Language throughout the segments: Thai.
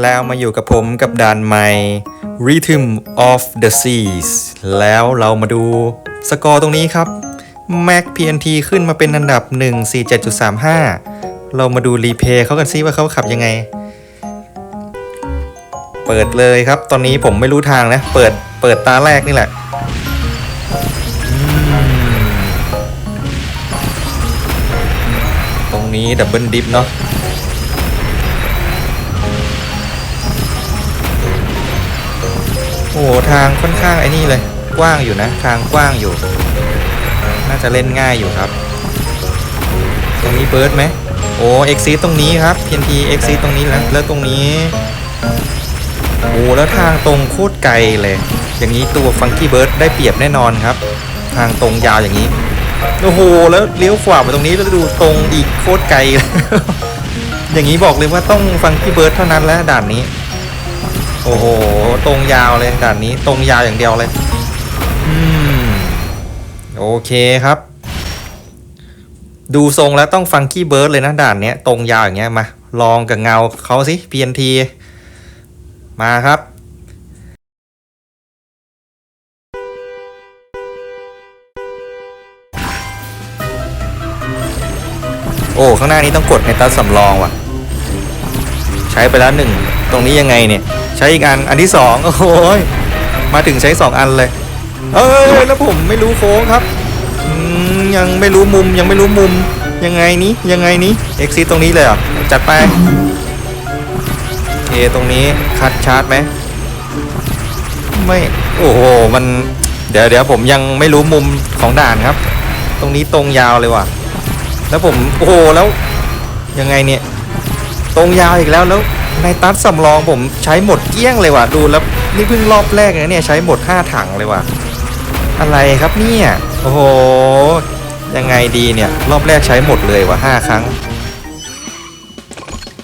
แล้วมาอยู่กับผมกับด่านใหม่ Rhythm of the Seas แล้วเรามาดูสกอร์ตรงนี้ครับ Mac PNT ขึ้นมาเป็นอันดับ 147.35 เรามาดูรีเพย์เขากันซิว่าเขาขับยังไง เปิดเลยครับ ตอนนี้ผมไม่รู้ทางนะ เปิดเปิดตาแรกนี่แหละตรงนี้ดับเบิลดิฟเนาะ โอ้โหทางค่อนข้างไอ้นี่เลย กว้างอยู่นะ ทางกว้างอยู่ น่าจะเล่นง่ายอยู่ครับ ตรงนี้เบิร์ดไหมโอ้เอ็กซีตรงนี้ครับ TNT เอ็กซีตรงนี้นะแล้วตรงนี้โอ้แล้วทางตรงโคตรไกลเลย อย่างนี้ตัวฟังกี้เบิร์ดได้เปรียบแน่นอนครับ ทางตรงยาวอย่างนี้โอ้โหแล้วเลี้ยวขวาไปตรงนี้แล้วดูตรงอีกโคตรไกล อย่างนี้บอกเลยว่าต้องฟังกี้เบิร์ดเท่านั้นแล้วด่านนี้ โอ้โห ตรงยาวเลยด่านนี้ตรงยาวอย่างเดียวเลย อืม โอเคครับ ดูทรงแล้วต้องฟังกี้เบิร์ดเลยนะด่านเนี้ยตรงยาวอย่างเงี้ยมา ลองกับเงาเขาสิ PNT มาครับโอ้ ข้างหน้านี้ต้องกดในตัดสำรองว่ะ ใช้ไปแล้วหนึ่ง ตรงนี้ยังไงเนี่ย ใช้อีกอันอันที่สองโอ้โหยมาถึงใช้สองอันเลย เอ้ยแล้วผมไม่รู้โค้งครับยังไม่รู้มุมยังไม่รู้มุมยังไงนี้ยังไงนี้เอ็กซิตรงนี้เลยเหรอจัดไปโอตรงนี้คัดชาร์จไหมไม่โอ้โหมันเดี๋ยวเดี๋ยวผมยังไม่รู้มุมของด่านครับ ตรงนี้ตรงยาวเลยว่ะ แล้วผมโอ้โหแล้วยังไงเนี่ย ตรงยาวอีกแล้วแล้วในตัดสำรองผมใช้หมดเกลี้ยงเลยว่ะดูแล้วนี่เพิ่งรอบแรกนะเนี่ยใช้หมด 5 ถังเลยว่ะอะไรครับเนี่ยโอ้โหยังไงดีเนี่ยรอบแรกใช้หมดเลยว่ะห้าครั้ง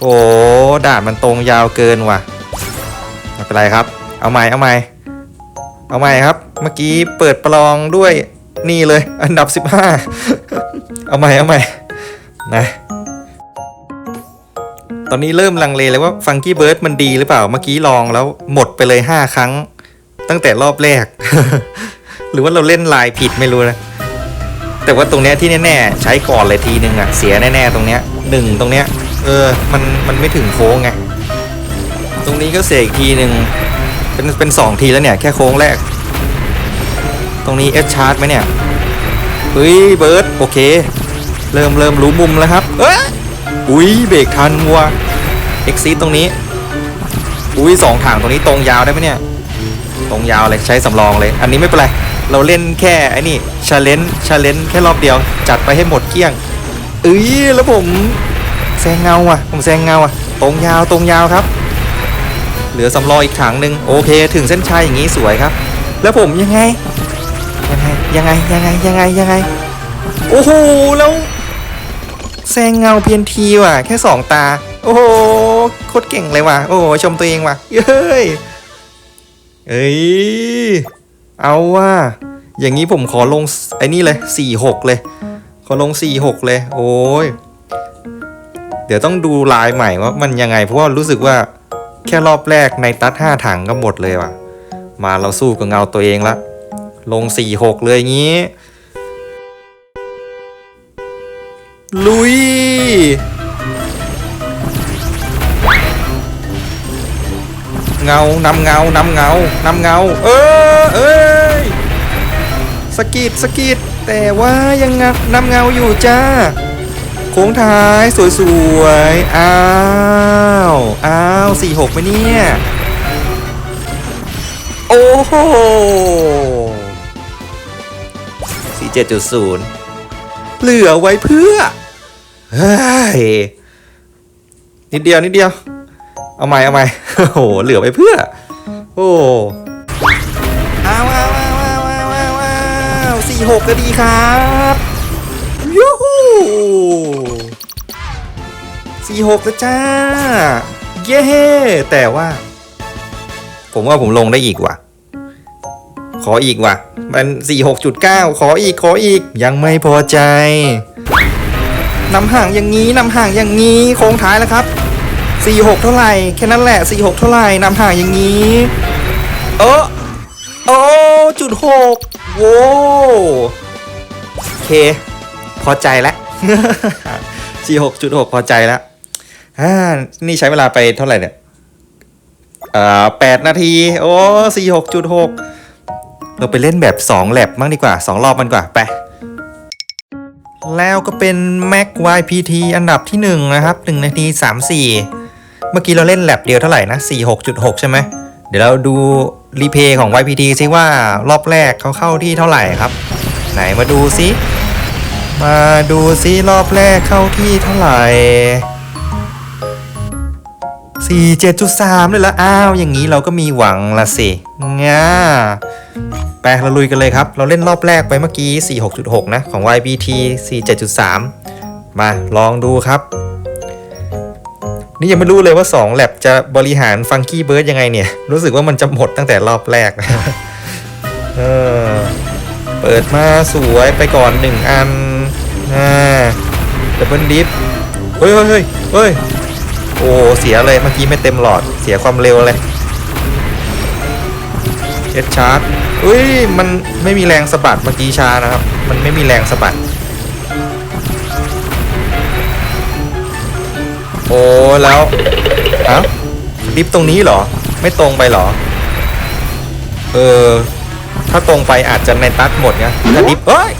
โอ้ด่านมันตรงยาวเกินว่ะไม่เป็นไรครับ เอาใหม่เอาใหม่เอาใหม่ครับ เมื่อกี้เปิดประลองด้วยนี่เลย อันดับ 15 เอาใหม่เอาใหม่นะ ตอนนี้เริ่มลังเลเลยว่าฟังกี้เบิร์ดมันดีหรือเปล่าเมื่อกี้ลองแล้วหมดไปเลย 5 ครั้ง ตั้งแต่รอบแรก หรือว่าเราเล่นลายผิดไม่รู้นะ แต่ว่าตรงเนี้ยที่แน่ๆใช้ก่อนเลยทีนึงอะเสียแน่ๆตรงเนี้ยหนึ่งตรงเนี้ยเออมันมันไม่ถึงโค้งไงตรงนี้ก็เสียอีกทีหนึ่งเป็นเป็นสองทีแล้วเนี่ยแค่โค้งแรก ตรงนี้เอสชาร์จไหมเนี่ยเฮ้ยเบิร์ดโอเค เริ่มเริ่มรู้มุมแล้วครับเอ้ย อุ้ยเบรกทันวัวเอ็กซีตรงนี้ อุ้ยสองถังตรงนี้ตรงยาวได้ไหมเนี่ย ตรงยาวเลยใช้สำรองเลย อันนี้ไม่เป็นไร เราเล่นแค่ไอ้นี่ชาเลนจ์ชาเลนจ์แค่รอบเดียว จัดไปให้หมดเกลี้ยงเอ้ยแล้วผมแซงเงาอะ ผมแซงเงาอะ ตรงยาวตรงยาวครับ เหลือสำรองอีกถังหนึ่งโอเค ถึงเส้นชัยอย่างนี้สวยครับ แล้วผมยังไงยังไงยังไงยังไงยังไงยังไงโอ้โหแล้ว แซงเงาเพียนทีว่ะ แค่สองตา โอ้โหโคตรเก่งเลยว่ะ โอ้โหชมตัวเองว่ะ เย้ยเอ้ยเอาว่ะอย่างนี้ผมขอลงไอ้นี่เลยสี่หกเลย ขอลงสี่หกเลย โอ้ยเดี๋ยวต้องดูลายใหม่ว่ามันยังไง เพราะว่ารู้สึกว่าแค่รอบแรกในตัดห้าถังก็หมดเลยว่ะ มาเราสู้กับเงาตัวเองละ ลงสี่หกเลยอย่าง ลุย เงานำเงานำเงานำเงา เออเอ้ยสกิดสกิดแต่ว่ายังงนำเงาอยู่จ้า โค้งท้ายสวยๆ อ้าว อ้าวสี่หกไปเนี่ย โอ้โหสี่เจ็ดจุดศูนย์เหลือไว้เพื่อ เฮ้ยนิดเดียวนิดเดียว เอาใหม่เอาใหม่โอ้โหเหลือไว้เพื่อ โอ้อ้าวอ้าวอ้าวอ้าวอ้าวอ้าวอ้าวสี่หกก็ดีครับยูฮูสี่หกแล้วจ้า เย้แต่ว่า ผมว่าผมลงได้อีกว่ะ ขออีกว่ะ มันสี่หกจุดเก้าขออีกขออีกยังไม่พอใจ นำห่างอย่างนี้นำห่างอย่างนี้โค้งท้ายแล้วครับสี่หกเท่าไหร่แค่นั้นแหละสี่หกเท่าไหร่นำห่างอย่างนี้ เออโอ้จุดหกโว้โอเค พอใจแล้วสี่หกจุดหกพอใจแล้วอ่านี่ใช้เวลาไปเท่าไหร่เนี่ยอ่าแปดนาที โอ้สี่หกจุดหกเราไปเล่นแบบสองแลบมั่งดีกว่าสองรอบมันกว่า ไป แล้วก็เป็น Mac YPT อันดับที่ 1 นะครับ 1 นาที 34 เมื่อกี้เราเล่นแลบเดียวเท่าไหร่นะ 46.6 ใช่ไหม เดี๋ยวเราดูรีเพย์ของ YPT ซิว่ารอบแรกเขาเข้าที่เท่าไหร่ครับ ไหนมาดูซิ มาดูซิรอบแรกเข้าที่เท่าไหร่ 47.3 เลยละอ้าว อย่างนี้เราก็มีหวังละสิง่า ไปเราลุยกันเลยครับ เราเล่นรอบแรกไปเมื่อกี้ 46.6 นะ ของ YBT 47.3 มาลองดูครับ นี่ยังไม่รู้เลยว่า 2 แลบจะบริหารฟังกี้เบิร์ดยังไงเนี่ย รู้สึกว่ามันจะหมดตั้งแต่รอบแรกเออเปิดมาสวยไปก่อน 1 อันอ่าดับเบิลดิฟเฮ้ยเฮ้ยเฮ้ยเฮ้ยโอ้เสียเลยเมื่อกี้ไม่เต็มหลอดเสียความเร็วเลยเอชชาร์จ อุ้ยมันไม่มีแรงสะบัดเมื่อกี้ช้านะครับ มันไม่มีแรงสะบัด โอ้แล้วอ้าดิฟตรงนี้เหรอ ไม่ตรงไปเหรอ เออ ถ้าตรงไปอาจจะในตัดหมดไงถ้าดิฟเอ้ย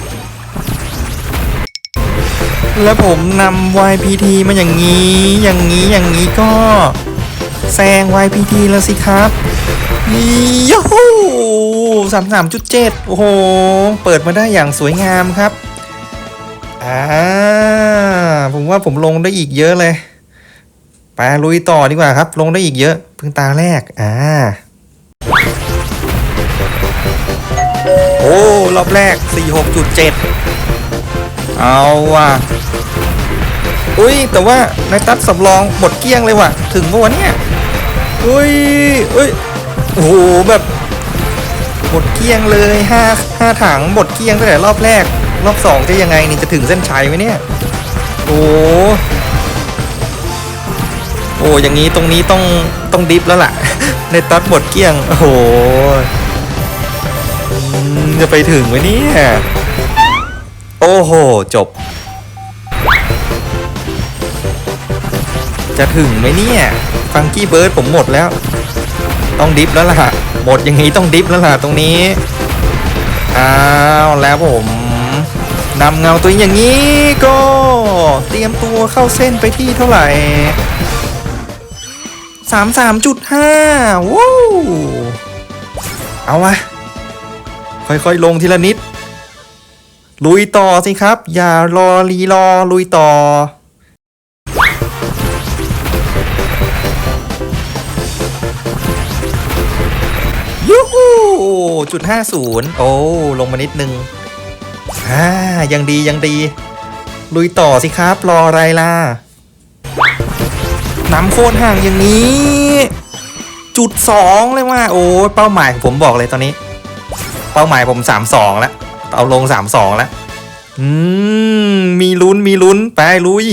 แล้วผมนำ YPT มาอย่างนี้ อย่างนี้อย่างนี้ก็ แซง YPT แล้วสิครับยูฮูสามสามจุดเจ็ดโอ้โห เปิดมาได้อย่างสวยงามครับ อ่า ผมว่าผมลงได้อีกเยอะเลย ไปลุยต่อดีกว่าครับ ลงได้อีกเยอะ เพิ่งตาแรก อ่า โอ้ รอบแรก 46.7 เอาว่ะ อุ้ย แต่ว่าในตัดสำรองหมดเกลี้ยงเลยว่ะ ถึงปะวะเนี่ย อุ้ยอุ้ยโอ้โหแบบหมดเกลี้ยงเลยห้าห้าถังหมดเกลี้ยงตั้งแต่รอบแรก รอบสองจะยังไงนี่จะถึงเส้นชัยไหมเนี่ย โอ้โอ้อย่างนี้ตรงนี้ต้องต้องดิฟแล้วล่ะ ในตัดหมดเกลี้ยง โอ้โหจะไปถึงไหมเนี่ย โอ้โห จบ จะถึงไหมเนี่ย ฟังกี้เบิร์ดผมหมดแล้ว ต้องดิฟแล้วล่ะ หมดอย่างนี้ต้องดิฟแล้วล่ะตรงนี้ อ้าวแล้วผมนำเงาตัวอย่างนี้ก็เตรียมตัวเข้าเส้นไปที่เท่าไหร่สามสามจุดห้าว้าวเอาวะค่อยๆลงทีละนิด ลุยต่อสิครับ อย่ารอรีรอลุยต่อ จุดห้าศูนย์โอ้ ลงมานิดนึงอ่ายังดียังดี ลุยต่อสิครับ รออะไรล่ะน้ำโคตรห่างอย่างนี้ จุดสองเลยว่า โอ้เป้าหมายของผมบอกเลยตอนนี้ เป้าหมายผมสามสองแล้วเอาลงสามสองแล้ว อืม มีลุ้นมีลุ้น ไปลุย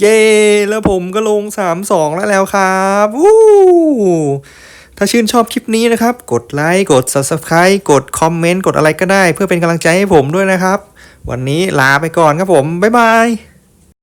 เย้แล้วผมก็ลง 3 2 แล้วแล้วครับวู้ถ้าชื่นชอบคลิปนี้นะครับ กดไลค์กด Subscribe กดคอมเมนต์กดอะไรก็ได้ เพื่อเป็นกำลังใจให้ผมด้วยนะครับ วันนี้ลาไปก่อนครับผม บ๊ายบาย